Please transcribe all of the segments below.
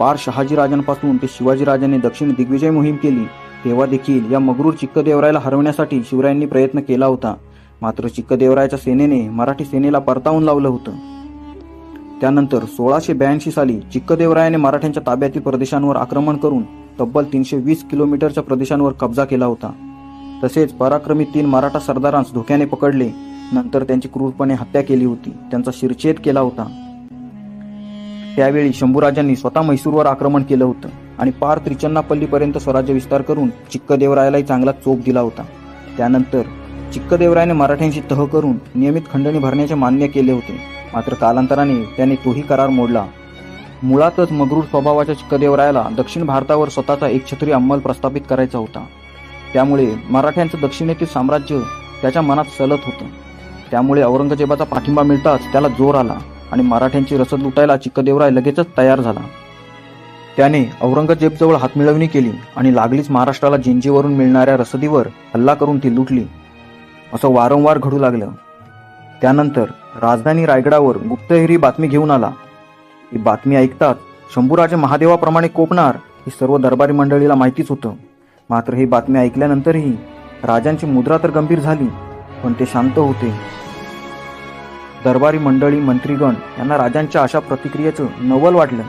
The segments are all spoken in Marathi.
पार शहाजीराजांपासून ते शिवाजीराजांनी दक्षिण दिग्विजय मोहीम केली तेव्हा देखील या मगरूर चिक्कदेवरायला हरवण्यासाठी शिवरायांनी प्रयत्न केला होता. मात्र चिक्कदेवरायाच्या सेनेने मराठी सेनेला परतावून लावलं होतं. त्यानंतर सोळाशे ब्याऐंशी साली चिक्कदेवरायाने मराठ्यांच्या ताब्यातील प्रदेशांवर आक्रमण करून तब्बल तीनशे वीस किलोमीटरच्या प्रदेशांवर कब्जा केला होता. तसेच पराक्रमी तीन मराठा सरदारांस धोक्याने पकडले नंतर त्यांची क्रूरपणे हत्या केली होती. त्यांचा शिरछेद केला होता. त्यावेळी शंभूराजांनी स्वतः म्हैसूरवर आक्रमण केलं होतं आणि पार त्रिचन्नापल्लीपर्यंत स्वराज्य विस्तार करून चिक्कदेवरायालाही चांगला चोप दिला होता. त्यानंतर चिक्कदेवरायाने मराठ्यांशी तह करून नियमित खंडणी भरण्याचे मान्य केले होते. मात्र कालांतराने त्याने तोही करार मोडला. मुळातच मगरूर स्वभावाच्या चिक्कदेवरायाला दक्षिण भारतावर स्वतःचा एकछत्री अंमल प्रस्थापित करायचा होता. त्यामुळे मराठ्यांचं दक्षिणेतील साम्राज्य त्याच्या मनात सलत होतं. त्यामुळे औरंगजेबाचा पाठिंबा मिळताच त्याला जोर आला. आणि मराठ्यांची रसद लुटायला चिक्कदेवराय लगेचच तयार झाला. त्याने औरंगजेबजवळ हातमिळवणी केली आणि लागलीच महाराष्ट्राला जिंजीवरून मिळणाऱ्या रसदीवर हल्ला करून ती लुटली. असं वारंवार घडू लागलं. त्यानंतर राजधानी रायगडावर गुप्तहेरी बातमी घेऊन आला. ही बातमी ऐकताच शंभूराजे महादेवाप्रमाणे कोपणार ही सर्व दरबारी मंडळीला माहितीच होतं. मात्र ही बातमी ऐकल्यानंतरही राजांची मुद्रा तर गंभीर झाली पण ते शांत होते. दरबारी मंडळी मंत्रीगण यांना राजांच्या अशा प्रतिक्रियेचं नवल वाटलं.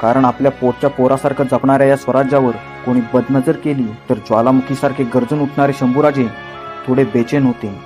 कारण आपल्या पोटच्या पोरासारखं जपणाऱ्या या स्वराज्यावर कोणी बदनजर केली तर ज्वालामुखीसारखे गर्जून उठणारे शंभूराजे थोडे बेचैन होते.